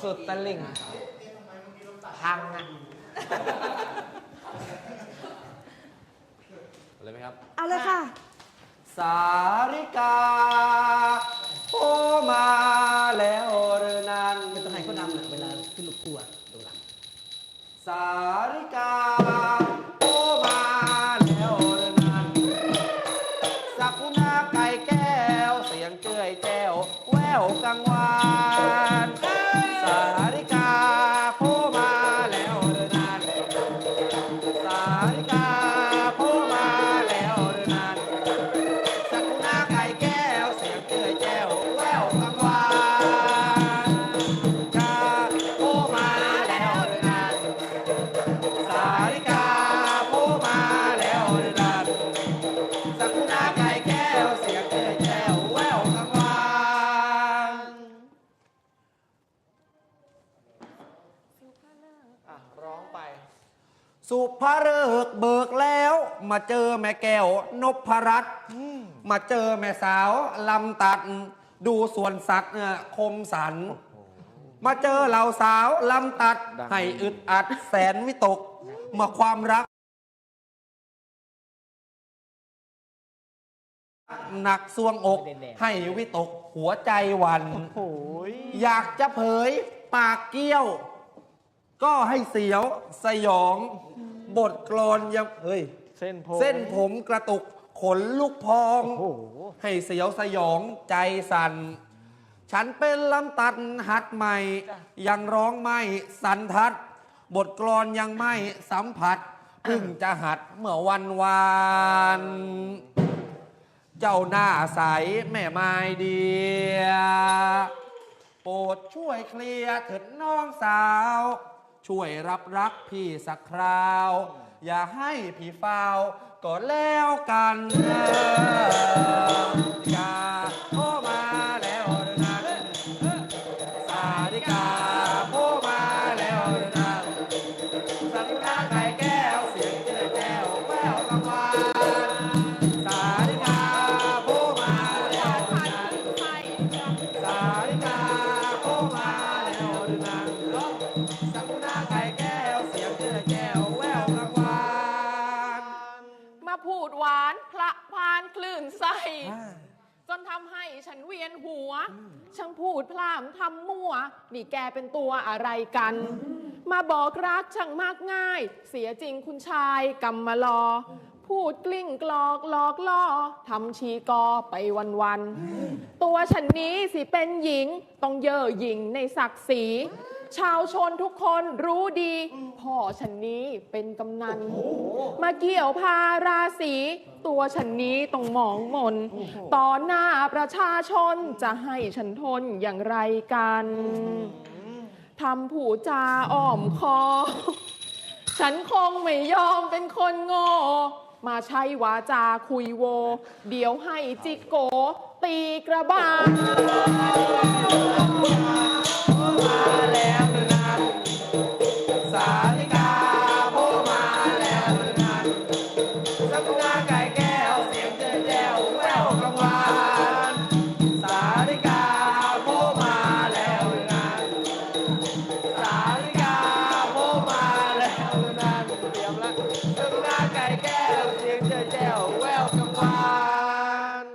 สุดตะลิ่ง พังอะเลยไหมครับ เอาเลยค่ะ สาริกาโอมาแล้วหรือนั้นเป็นตัวไหนก็นำอะเวลาขึ้นลูกคู่อะตรงหลัง สาริกาโอมา สุภาฤกษ์เบิกแล้ว มาเจอแม่แก้วนพรัตน์มาเจอแม่สาวลำตัด ดูส่วนสัตว์เนี่ยคมสัน มาเจอเหล่าสาวลำตัด ให้อึดอัดแสนวิตกเมื่อความรัก หนักสวงอก ให้วิตกหัวใจหวัน โอ้ยอยากจะเผยปากเกี้ยว ก็ให้เสียวสยอง บทกลอนยังเฮ้ย เส้นผม เส้นผมกระตุกขนลุกพอง โอ้โห ให้เสียวสยองใจสั่น ฉันเป็นลำตัดหัดใหม่ ยังร้องไม่สันทัด บทกลอนยังไม่สัมผัสเพิ่งจะหัดเมื่อวันวาน เจ้าหน้าใสแม่ไม้เดีย โปรดช่วยเคลียร์เถิดน้องสาว ช่วยรับรักพี่สักคราว อย่าให้พี่เฝ้าก็แล้วกันอย่า นาไก่แก้ว เสียงเจือแก้วแววกังวานมาพูดหวานพระพานคลื่นไส้จนทำให้ฉันเวียนหัว ช่างพูดพล่ามทำมั่ว นี่แกเป็นตัวอะไรกัน มาบอกรักช่างมากง่าย เสียจริงคุณชายกำมาลอ พูดกลิ้งกลอกหลอกล่อทำชีกอไปวันวันๆตัวฉันนี้สิเป็นหญิง ต้องเย่อหยิ่งในศักดิ์ศรี ชาวชนทุกคนรู้ดีพ่อฉันนี้เป็นกำนัน มาเกี่ยวพาราศีตัวฉันนี้ต้องหมองมน ต่อหน้าประชาชนจะให้ฉันทนอย่างไรกันทำผูจาอ้อมคอ ฉันคงไม่ยอมเป็นคนโง่มาใช้วาจาคุยโว เดี๋ยวให้จิกโก ตีกระบาล หรือนังเตรียมละสักนาไก่แก้วเสียงเจือแก้วแววกังวาน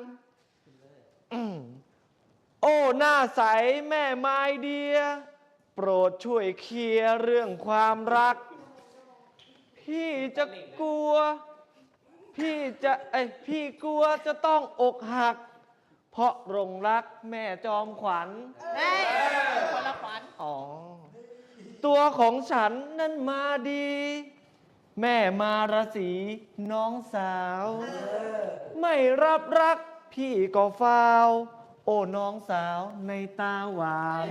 โอ้หน้าใสแม่ไม้เดีย โปรดช่วยเคลียร์เรื่องความรัก พี่จะกลัว พี่จะไอยพี่กลัวจะต้องอกหัก เพราะหลงรักแม่จอมขวัญคนละขวัญอ๋อ ตัวของฉันนั้นมาดี แม่มาราศีน้องสาว ไม่รับรักพี่ก็ฟาว โอ้น้องสาวในตาหวาน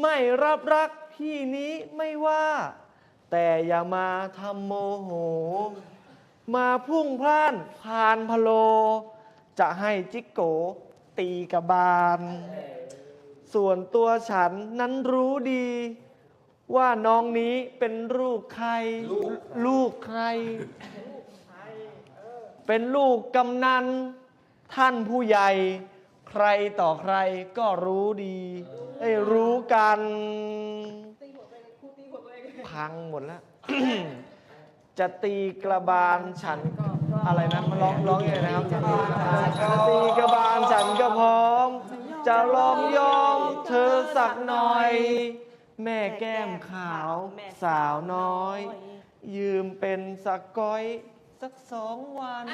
ไม่รับรักพี่นี้ไม่ว่า แต่อย่ามาทำโมโห มาพุ่งพล่านผ่านพะโล จะให้จิกโกตีกระบาล ส่วนตัวฉันนั้นรู้ดี ว่าน้องนี้เป็นลูกใคร ลูกใคร เป็นลูกกำนัน ท่านผู้ใหญ่ ใครต่อใครก็รู้ดีไอ้ยรู้กันพังหมดแล้ว จะตีกระบาลฉันก็อะไรนะมันร้องร้องยังไงนะครับจะตีกระบาลฉันก็พร้อม จะลองยอมเธอสักหน่อย แม่แก้มขาวสาวน้อย ยืมเป็นสักก้อย สักสองวัน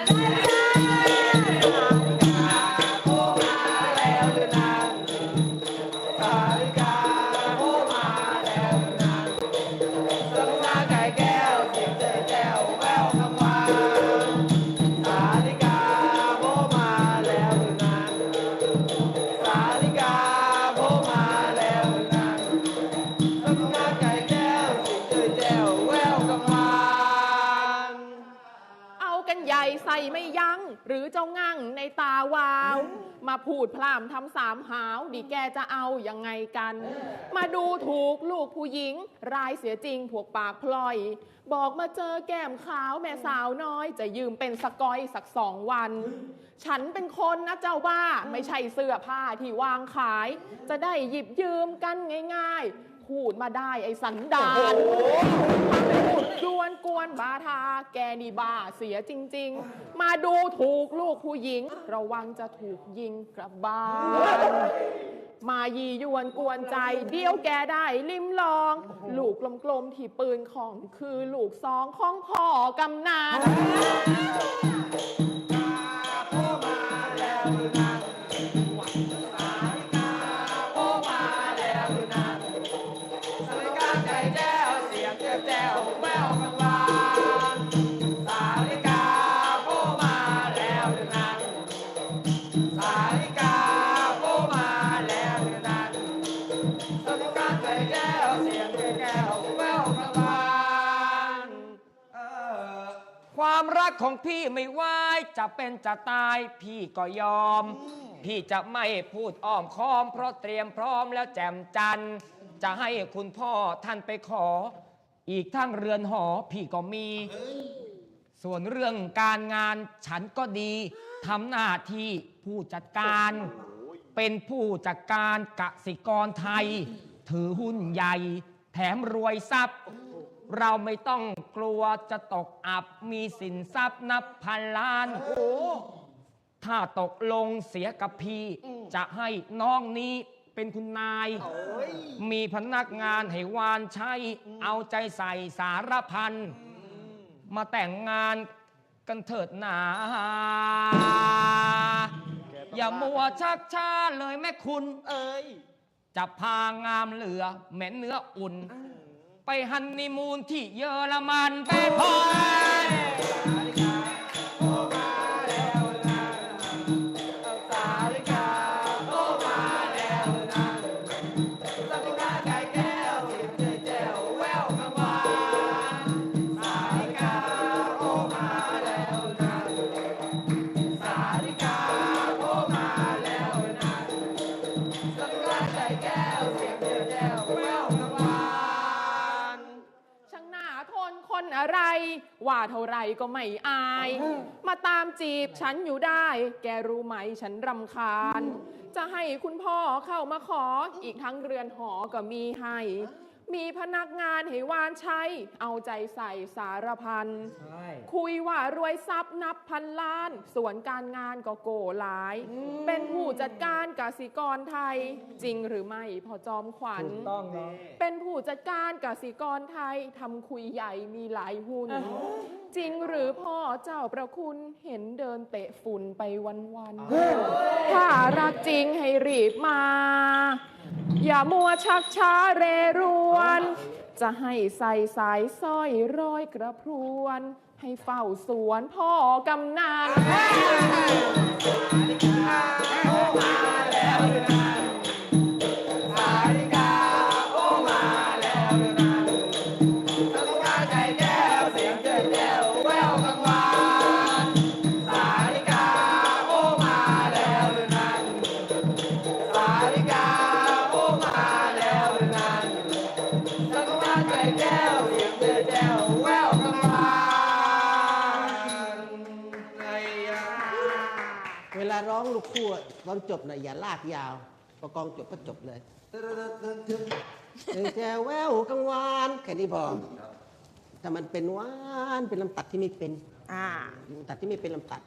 หรือเจ้างั่งในตาวาว มาพูดพร่ำทำสามหาวดิแกจะเอายังไงกัน มาดูถูกลูกผู้หญิง รายเสียจริงพวกปากพลอย บอกมาเจอแก้มขาวแม่สาวน้อย จะยืมเป็นสกอยสักสองวัน ฉันเป็นคนนะเจ้าบ้าไม่ใช่เสื้อผ้าที่วางขาย จะได้หยิบยืมกันง่าย ๆ พูดมาได้ไอ้สันดานพูดยวนกวนบาทา แกนี่บ้าเสียจริง ๆ มาดูถูกลูกผู้หญิง ระวังจะถูกยิงกลับบ้าน มายียวนกวนใจ เดียวแกได้ลิมลอง ลูกกลมๆที่ปืนของคือลูกซองของพ่อกำนัน ความรักของพี่ไม่ไหวจะเป็นจะตายพี่ก็ยอม พี่จะไม่พูดอ้อมค้อม เพราะเตรียมพร้อมแล้วแจ่มจันทร์จะให้คุณพ่อท่านไปขอ อีกทั้งเรือนหอพี่ก็มี ส่วนเรื่องการงานฉันก็ดีทำหน้าที่ผู้จัดการ เป็นผู้จัดการกสิกรไทย ถือหุ้นใหญ่ แถมรวยทรัพย์ เราไม่ต้องกลัวจะตกอับมีสินทรัพย์นับพันล้าน ถ้าตกลงเสียกับพี่ จะให้น้องนี้เป็นคุณนาย มีพนักงานให้วานใช้ เอาใจใส่สารพัน มาแต่งงานกันเถิดหนา อย่ามัวชักช้าเลยแม่คุณ เอ้ยจะพางามเหลือแม่เนื้ออุ่น ไปฮันนีมูนที่เยอรมันไปพอ นคนอะไร ว่าเท่าไรก็ไม่อาย มาตามจีบฉันอยู่ได้ แกรู้ไหมฉันรำคาญ จะให้คุณพ่อเข้ามาขออีกทั้งเรือนหอก็มีให้ มีพนักงานให้วานใช้ เอาใจใส่สารพันคุยว่ารวยทรัพย์นับพันล้าน ส่วนการงานก็โกหลาย เป็นผู้จัดการกสิกรไทย จริงหรือไม่พอจอมขวัญต้องเนาะ เป็นผู้จัดการกสิกรไทยทำคุยใหญ่มีหลายหุ้น จริงหรือพ่อเจ้าประคุณเห็นเดินเตะฝุ่นไปวันๆถ้ารักจริงให้รีบมา อย่ามัวชักช้าเรรวน จะให้ใส่สายสร้อยร้อยกระพรวน ให้เฝ้าสวนพ่อกำนันเว ลาร้องลูกคู่ตอนจบนะอย่าลากยาวประกองจบก็จบเลยเอ้ยแจวแววกังวานแค่นี้พอแต่มันเป็นหวานเป็นลำตัดที่ไม่เป็นอ่าลำตัดที่ไม่เป็นลำตัด